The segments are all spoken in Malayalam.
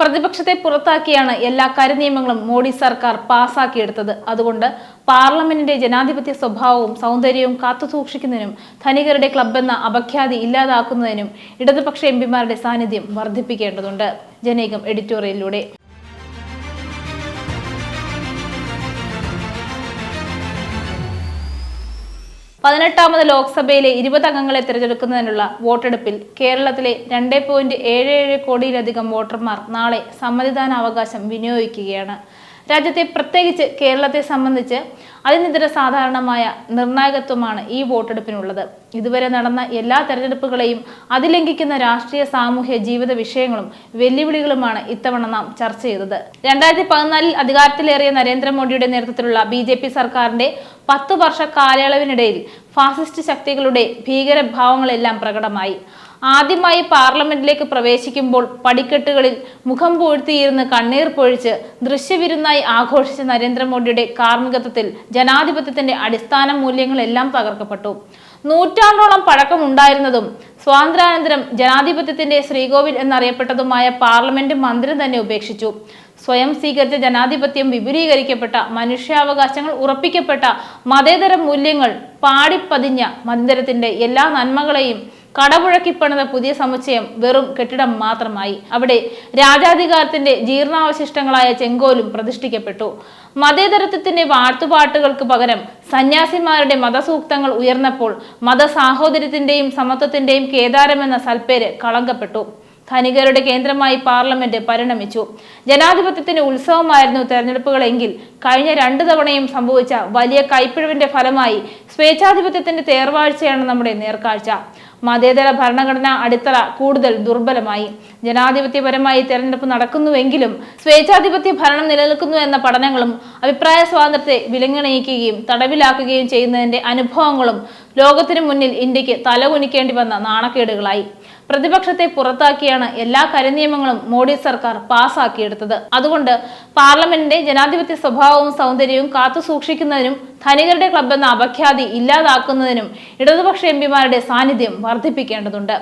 പ്രതിപക്ഷത്തെ പുറത്താക്കിയാണ് എല്ലാ കരിനിയമങ്ങളും മോഡി സർക്കാർ പാസാക്കിയെടുത്തത്. അതുകൊണ്ട് പാർലമെന്റിന്റെ ജനാധിപത്യ സ്വഭാവവും സൗന്ദര്യവും കാത്തുസൂക്ഷിക്കുന്നതിനും ധനികരുടെ ക്ലബ് എന്ന അപഖ്യാതി ഇല്ലാതാക്കുന്നതിനും ഇടതുപക്ഷ എംപിമാരുടെ സാന്നിധ്യം വർദ്ധിപ്പിക്കേണ്ടതുണ്ട്. ജനേകം എഡിറ്റോറിയലിലൂടെ. പതിനെട്ടാമത് ലോക്സഭയിലെ ഇരുപത് അംഗങ്ങളെ തിരഞ്ഞെടുക്കുന്നതിനുള്ള വോട്ടെടുപ്പിൽ കേരളത്തിലെ രണ്ട് പോയിന്റ് ഏഴ് ഏഴ് കോടിയിലധികം വോട്ടർമാർ നാളെ സമ്മതിദാനാവകാശം വിനിയോഗിക്കുകയാണ്. രാജ്യത്തെ പ്രത്യേകിച്ച് കേരളത്തെ സംബന്ധിച്ച് അതിനെതിരെ സാധാരണമായ നിർണായകത്വമാണ് ഈ വോട്ടെടുപ്പിനുള്ളത്. ഇതുവരെ നടന്ന എല്ലാ തെരഞ്ഞെടുപ്പുകളെയും അതിലംഘിക്കുന്ന രാഷ്ട്രീയ സാമൂഹ്യ ജീവിത വിഷയങ്ങളും വെല്ലുവിളികളുമാണ് ഇത്തവണ നാം ചർച്ച ചെയ്തത്. രണ്ടായിരത്തി പതിനാലിൽ അധികാരത്തിലേറിയ നരേന്ദ്രമോദിയുടെ നേതൃത്വത്തിലുള്ള ബി ജെ പി സർക്കാരിന്റെ പത്തു വർഷ കാലയളവിനിടയിൽ ഫാസിസ്റ്റ് ശക്തികളുടെ ഭീകരഭാവങ്ങളെല്ലാം പ്രകടമായി. ആദ്യമായി പാർലമെന്റിലേക്ക് പ്രവേശിക്കുമ്പോൾ പടിക്കെട്ടുകളിൽ മുഖം പൂഴ്ത്തിയിരുന്ന് കണ്ണീർ പൊഴിച്ച് ദൃശ്യവിരുന്നായി ആഘോഷിച്ച നരേന്ദ്രമോദിയുടെ കാർമ്മികത്വത്തിൽ ജനാധിപത്യത്തിന്റെ അടിസ്ഥാന മൂല്യങ്ങളെല്ലാം തകർക്കപ്പെട്ടു. നൂറ്റാണ്ടോളം പഴക്കമുണ്ടായിരുന്നതും സ്വാതന്ത്ര്യാനന്തരം ജനാധിപത്യത്തിന്റെ ശ്രീകോവിൽ എന്നറിയപ്പെട്ടതുമായ പാർലമെന്റ് മന്ദിരം തന്നെ ഉപേക്ഷിച്ചു. സ്വയം സ്വീകരിച്ച ജനാധിപത്യം വിപുലീകരിക്കപ്പെട്ട മനുഷ്യാവകാശങ്ങൾ ഉറപ്പിക്കപ്പെട്ട മതേതര മൂല്യങ്ങൾ പാടിപ്പതിഞ്ഞ മന്ദിരത്തിന്റെ എല്ലാ നന്മകളെയും കടപുഴക്കിപ്പണിത പുതിയ സമുച്ചയം വെറും കെട്ടിടം മാത്രമായി. അവിടെ രാജാധികാരത്തിന്റെ ജീർണാവശിഷ്ടങ്ങളായ ചെങ്കോലും പ്രതിഷ്ഠിക്കപ്പെട്ടു. മതേതരത്വത്തിന്റെ വാഴ്ത്തുപാട്ടുകൾക്ക് പകരം സന്യാസിമാരുടെ മതസൂക്തങ്ങൾ ഉയർന്നപ്പോൾ മതസാഹോദര്യത്തിന്റെയും സമത്വത്തിന്റെയും കേദാരമെന്ന സൽപ്പേര് കളങ്കപ്പെട്ടു. ധനികരുടെ കേന്ദ്രമായി പാർലമെന്റ് പരിണമിച്ചു. ജനാധിപത്യത്തിന്റെ ഉത്സവമായിരുന്നു തെരഞ്ഞെടുപ്പുകളെങ്കിൽ കഴിഞ്ഞ രണ്ടു തവണയും സംഭവിച്ച വലിയ കൈപ്പിഴവിന്റെ ഫലമായി സ്വേച്ഛാധിപത്യത്തിന്റെ തേർവാഴ്ചയാണ് നമ്മുടെ നേർക്കാഴ്ച. മതേതര ഭരണഘടനാ അടിത്തറ കൂടുതൽ ദുർബലമായി. ജനാധിപത്യപരമായി തെരഞ്ഞെടുപ്പ് നടക്കുന്നുവെങ്കിലും സ്വേച്ഛാധിപത്യ ഭരണം നിലനിൽക്കുന്നു എന്ന പഠനങ്ങളും അഭിപ്രായ സ്വാതന്ത്ര്യത്തെ വിലങ്ങണയിക്കുകയും തടവിലാക്കുകയും ചെയ്യുന്നതിന്റെ അനുഭവങ്ങളും ലോകത്തിനു മുന്നിൽ ഇന്ത്യയ്ക്ക് തലകുനിക്കേണ്ടി വന്ന നാണക്കേടുകളായി. പ്രതിപക്ഷത്തെ പുറത്താക്കിയാണ് എല്ലാ കരിനിയമങ്ങളും മോഡി സർക്കാർ പാസാക്കിയെടുത്തത്. അതുകൊണ്ട് പാർലമെന്റിന്റെ ജനാധിപത്യ സ്വഭാവവും സൗന്ദര്യവും കാത്തു സൂക്ഷിക്കുന്നതിനും ധനികരുടെ ക്ലബ് എന്ന അപഖ്യാതി ഇല്ലാതാക്കുന്നതിനും ഇടതുപക്ഷ എംപിമാരുടെ സാന്നിധ്യം വർദ്ധിപ്പിക്കേണ്ടതുണ്ട്.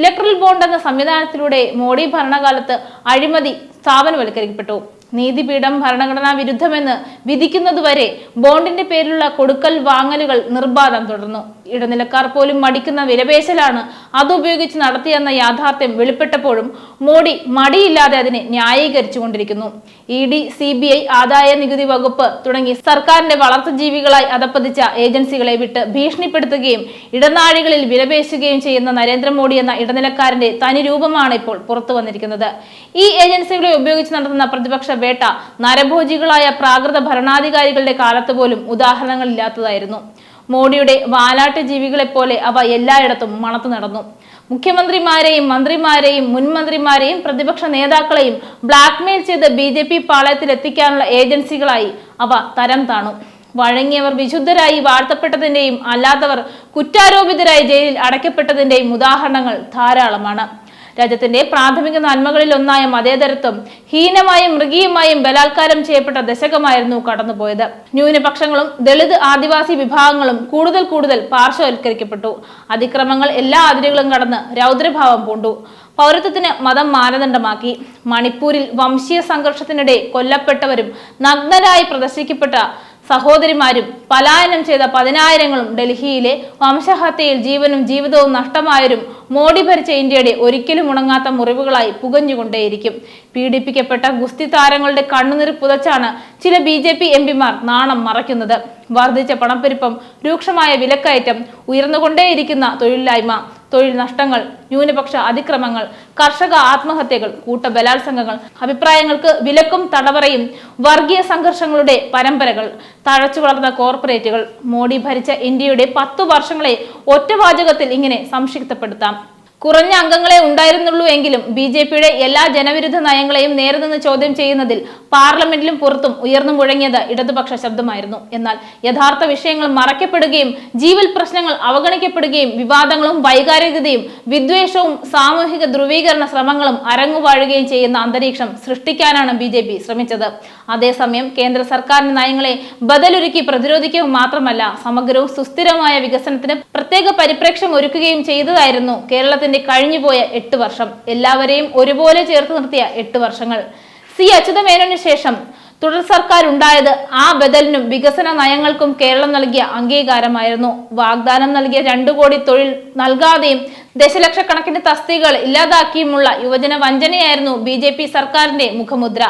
ഇലക്ട്രൽ ബോണ്ട് എന്ന സംവിധാനത്തിലൂടെ മോഡി ഭരണകാലത്ത് അഴിമതി സ്ഥാപനവൽക്കരിക്കപ്പെട്ടു. നീതിപീഠം ഭരണഘടനാ വിരുദ്ധമെന്ന് വിധിക്കുന്നതുവരെ ബോണ്ടിന്റെ പേരിലുള്ള കൊടുക്കൽ വാങ്ങലുകൾ നിർബാധം തുടർന്നു. ഇടനിലക്കാർ പോലും മടിക്കുന്ന വിലപേശലാണ് അതുപയോഗിച്ച് നടത്തിയെന്ന യാഥാർത്ഥ്യം വെളിപ്പെട്ടപ്പോഴും മോഡി മടിയില്ലാതെ അതിനെ ന്യായീകരിച്ചുകൊണ്ടിരിക്കുന്നു. E D C B I ആദായ നികുതി വകുപ്പ് തുടങ്ങി സർക്കാരിന്റെ വളർത്തുജീവികളായി അതപ്പതിച്ച ഏജൻസികളെ വിട്ട് ഭീഷണിപ്പെടുത്തുകയും ഇടനാഴികളിൽ വിലപേശുകയും ചെയ്യുന്ന നരേന്ദ്രമോദി എന്ന ഇടനിലക്കാരന്റെ തനി രൂപമാണ് ഇപ്പോൾ പുറത്തു വന്നിരിക്കുന്നത് ഈ ഏജൻസികളെ ഉപയോഗിച്ച് നടത്തുന്ന പ്രതിപക്ഷ വേട്ട. നരഭോജികളായ പ്രാകൃത ഭരണാധികാരികളുടെ കാലത്ത് പോലും ഉദാഹരണങ്ങളില്ലാത്തതായിരുന്നു. മോഡിയുടെ വാലാട്ട് ജീവികളെ പോലെ അവ എല്ലായിടത്തും മണത്തു നടന്നു. മുഖ്യമന്ത്രിമാരെയും മന്ത്രിമാരെയും മുൻമന്ത്രിമാരെയും പ്രതിപക്ഷ നേതാക്കളെയും ബ്ലാക്ക്മെയിൽ ചെയ്ത് ബി ജെ പി പാളയത്തിൽ എത്തിക്കാനുള്ള ഏജൻസികളായി അവ തരം താണു. വഴങ്ങിയവർ വിശുദ്ധരായി വാഴ്ത്തപ്പെട്ടതിന്റെയും അല്ലാത്തവർ കുറ്റാരോപിതരായി ജയിലിൽ അടയ്ക്കപ്പെട്ടതിന്റെയും ഉദാഹരണങ്ങൾ ധാരാളമാണ്. രാജ്യത്തിന്റെ പ്രാഥമിക നന്മകളിൽ ഒന്നായ മതേതരത്വം ഹീനമായും മൃഗീയമായും ബലാത്കാരം ചെയ്യപ്പെട്ട ദശകമായിരുന്നു കടന്നുപോയത്. ന്യൂനപക്ഷങ്ങളും ദളിത് ആദിവാസി വിഭാഗങ്ങളും കൂടുതൽ കൂടുതൽ പാർശ്വവൽക്കരിക്കപ്പെട്ടു. അതിക്രമങ്ങൾ എല്ലാ അതിരുകളും കടന്ന് രൗദ്രഭാവം പൂണ്ടു. പൗരത്വത്തിന് മതം മാനദണ്ഡമാക്കി. മണിപ്പൂരിൽ വംശീയ സംഘർഷത്തിനിടെ കൊല്ലപ്പെട്ടവരും നഗ്നരായി പ്രദർശിക്കപ്പെട്ട സഹോദരിമാരും പലായനം ചെയ്ത പതിനായിരങ്ങളും ഡൽഹിയിലെ വംശഹത്യയിൽ ജീവനും ജീവിതവും നഷ്ടമായവരും മോഡി ഭരിച്ച ഇന്ത്യയുടെ ഒരിക്കലും ഉണങ്ങാത്ത മുറിവുകളായി പുകഞ്ഞുകൊണ്ടേയിരിക്കും. പീഡിപ്പിക്കപ്പെട്ട ഗുസ്തി താരങ്ങളുടെ കണ്ണുനീർ പുതച്ചാണ് ചില ബി ജെ പി എം പിമാർ നാണം മറയ്ക്കുന്നത്. വർദ്ധിച്ച പണപ്പെരുപ്പം രൂക്ഷമായ വിലക്കയറ്റം ഉയർന്നുകൊണ്ടേയിരിക്കുന്ന തൊഴിലില്ലായ്മ തൊഴിൽ നഷ്ടങ്ങൾ ന്യൂനപക്ഷ അതിക്രമങ്ങൾ കർഷക ആത്മഹത്യകൾ കൂട്ട ബലാത്സംഗങ്ങൾ അഭിപ്രായങ്ങൾക്ക് വിലക്കും തടവറയും വർഗീയ സംഘർഷങ്ങളുടെ പരമ്പരകൾ തഴച്ചു വളർന്ന കോർപ്പറേറ്റുകൾ മോഡി ഭരിച്ച ഇന്ത്യയുടെ പത്തു വർഷങ്ങളെ ഒറ്റവാചകത്തിൽ ഇങ്ങനെ സംക്ഷിപ്തപ്പെടുത്താം കുറഞ്ഞ അംഗങ്ങളെ ഉണ്ടായിരുന്നുള്ളൂ എങ്കിലും ബി ജെ പിയുടെ എല്ലാ ജനവിരുദ്ധ നയങ്ങളെയും നേരെ നിന്ന് ചോദ്യം ചെയ്യുന്നതിൽ പാർലമെന്റിലും പുറത്തും ഉയർന്നു മുഴങ്ങിയത് ഇടതുപക്ഷ ശബ്ദമായിരുന്നു. എന്നാൽ യഥാർത്ഥ വിഷയങ്ങൾ മറയ്ക്കപ്പെടുകയും ജീവൽ പ്രശ്നങ്ങൾ അവഗണിക്കപ്പെടുകയും വിവാദങ്ങളും വൈകാരികതയും വിദ്വേഷവും സാമൂഹിക ധ്രുവീകരണ ശ്രമങ്ങളും അരങ്ങുവാഴുകയും ചെയ്യുന്ന അന്തരീക്ഷം സൃഷ്ടിക്കാനാണ് ബി ജെ പി ശ്രമിച്ചത്. അതേസമയം കേന്ദ്ര സർക്കാരിന്റെ നയങ്ങളെ ബദലൊരുക്കി പ്രതിരോധിക്കുക മാത്രമല്ല സമഗ്രവും സുസ്ഥിരവുമായ വികസനത്തിന് പ്രത്യേക പരിപ്രേക്ഷ്യം ഒരുക്കുകയും ചെയ്തതായിരുന്നു കേരളത്തിന്റെ ഭരണത്തിന്റെ കഴിഞ്ഞുപോയ എട്ട് വർഷം. എല്ലാവരെയും ഒരുപോലെ ചേർത്ത് നിർത്തിയ എട്ട് വർഷങ്ങൾ. സി അച്യുതമേനോന് ശേഷം തുടർ സർക്കാർ ഉണ്ടായത് ആ ബദലിനും വികസന നയങ്ങൾക്കും കേരളം നൽകിയ അംഗീകാരമായിരുന്നു. വാഗ്ദാനം നൽകിയ രണ്ടു കോടി തൊഴിൽ നൽകാതെയും ദശലക്ഷക്കണക്കിന് തസ്തികകൾ ഇല്ലാതാക്കിയുമുള്ള യുവജന വഞ്ചനയായിരുന്നു ബി ജെ പി സർക്കാരിന്റെ മുഖമുദ്ര.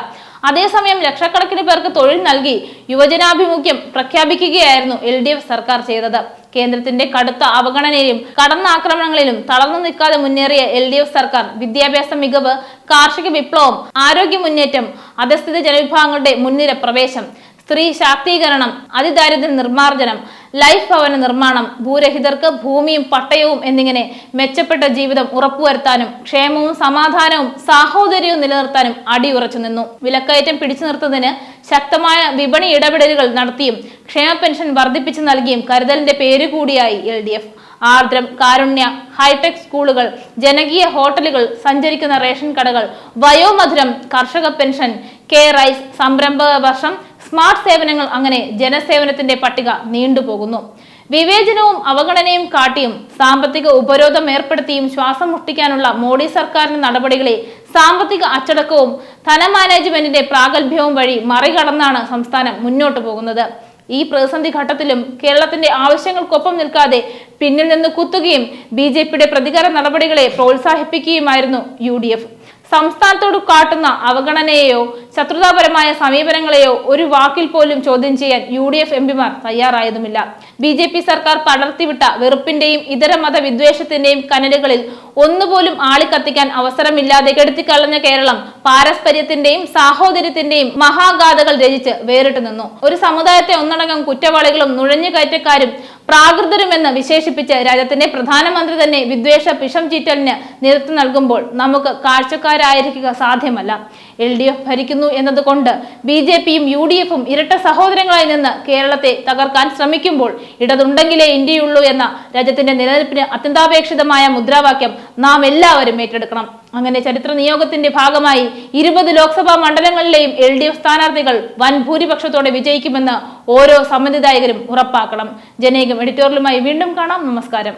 അതേസമയം ലക്ഷക്കണക്കിന് പേർക്ക് തൊഴിൽ നൽകി യുവജനാഭിമുഖ്യം പ്രഖ്യാപിക്കുകയായിരുന്നു എൽ സർക്കാർ ചെയ്തത്. കേന്ദ്രത്തിന്റെ കടുത്ത അവഗണനയിലും കടന്നാക്രമണങ്ങളിലും തളർന്നു നിൽക്കാതെ മുന്നേറിയ എൽ ഡി എഫ് സർക്കാർ വിദ്യാഭ്യാസ മികവ് കാർഷിക വിപ്ലവം ആരോഗ്യ മുന്നേറ്റം അധസ്ഥിത ജനവിഭാഗങ്ങളുടെ മുൻനിര പ്രവേശം സ്ത്രീ ശാക്തീകരണം അതിദാരിദ്ര്യ നിർമ്മാർജനം ലൈഫ് ഭവന നിർമ്മാണം ഭൂരഹിതർക്ക് ഭൂമിയും പട്ടയവും എന്നിങ്ങനെ മെച്ചപ്പെട്ട ജീവിതം ഉറപ്പുവരുത്താനും ക്ഷേമവും സമാധാനവും സാഹോദര്യവും നിലനിർത്താനും അടിയുറച്ചു നിന്നു. വിലക്കയറ്റം പിടിച്ചു നിർത്തുന്നതിന് ശക്തമായ വിപണി ഇടപെടലുകൾ നടത്തിയും ക്ഷേമ പെൻഷൻ വർദ്ധിപ്പിച്ചു നൽകിയും കരുതലിന്റെ പേര് കൂടിയായി L D F. Ardram Karunya hitech സ്കൂളുകൾ ജനകീയ ഹോട്ടലുകൾ സഞ്ചരിക്കുന്ന റേഷൻ കടകൾ വയോമധുരം കർഷക പെൻഷൻ കെ റൈസ് സംരംഭക വർഷം സ്മാർട്ട് സേവനങ്ങൾ അങ്ങനെ ജനസേവനത്തിന്റെ പട്ടിക നീണ്ടുപോകുന്നു. വിവേചനവും അവഗണനയും കാട്ടിയും സാമ്പത്തിക ഉപരോധം ഏർപ്പെടുത്തിയും ശ്വാസം മുട്ടിക്കാനുള്ള മോഡി സർക്കാരിന്റെ നടപടികളെ സാമ്പത്തിക അച്ചടക്കവും ധനമാനേജ്മെന്റിന്റെ പ്രാഗൽഭ്യവും വഴി മറികടന്നാണ് സംസ്ഥാനം മുന്നോട്ടു പോകുന്നത്. ഈ പ്രതിസന്ധി ഘട്ടത്തിലും കേരളത്തിന്റെ ആവശ്യങ്ങൾക്കൊപ്പം നിൽക്കാതെ പിന്നിൽ നിന്ന് കുത്തുകയും ബി ജെ പിയുടെ പ്രതികാര നടപടികളെ പ്രോത്സാഹിപ്പിക്കുകയുമായിരുന്നു യു ഡി എഫ്. സംസ്ഥാനത്തോട് കാട്ടുന്ന അവഗണനയെയോ ശത്രുതാപരമായ സമീപനങ്ങളെയോ ഒരു വാക്കിൽ പോലും ചോദ്യം ചെയ്യാൻ യു ഡി എഫ് എംപിമാർ തയ്യാറായതുമില്ല. ബി ജെ പി സർക്കാർ പടർത്തിവിട്ട വെറുപ്പിന്റെയും ഇതര മത വിദ്വേഷത്തിന്റെയും കനലുകളിൽ ഒന്നുപോലും ആളിക്കത്തിക്കാൻ അവസരമില്ലാതെ കെടുത്തിക്കളഞ്ഞ കേരളം പാരസ്പര്യത്തിന്റെയും സാഹോദര്യത്തിന്റെയും മഹാഗാഥകൾ രചിച്ച് വേറിട്ട് നിന്നു. ഒരു സമുദായത്തെ ഒന്നടങ്കം കുറ്റവാളികളും നുഴഞ്ഞുകയറ്റക്കാരും പ്രാകൃതരുമെന്ന് വിശേഷിപ്പിച്ച് രാജ്യത്തിന്റെ പ്രധാനമന്ത്രി തന്നെ വിദ്വേഷ പിഷം ചീറ്റലിന് നേതൃത്വം നൽകുമ്പോൾ നമുക്ക് കാഴ്ചക്കാരായിരിക്കുക സാധ്യമല്ല. എൽ ഡി എഫ് ഭരിക്കുന്നു എന്നതുകൊണ്ട് ബി ജെ പിയും യു ഡി എഫും ഇരട്ട സഹോദരങ്ങളായി നിന്ന് കേരളത്തെ തകർക്കാൻ ശ്രമിക്കുമ്പോൾ ഇടതുണ്ടെങ്കിലേ ഇന്ത്യയുള്ളൂ എന്ന രാജ്യത്തിന്റെ നിലനിൽപ്പിന് അത്യന്താപേക്ഷിതമായ മുദ്രാവാക്യം നാം എല്ലാവരും ഏറ്റെടുക്കണം. അങ്ങനെ ചരിത്ര നിയോഗത്തിന്റെ ഭാഗമായി ഇരുപത് ലോക്സഭാ മണ്ഡലങ്ങളിലെയും എൽ ഡി എഫ് സ്ഥാനാർത്ഥികൾ വൻ ഭൂരിപക്ഷത്തോടെ വിജയിക്കുമെന്ന് ഓരോ സമ്മതിദായകരും ഉറപ്പാക്കണം. ജനേകം എഡിറ്റോറിയലുമായി വീണ്ടും കാണാം. നമസ്കാരം.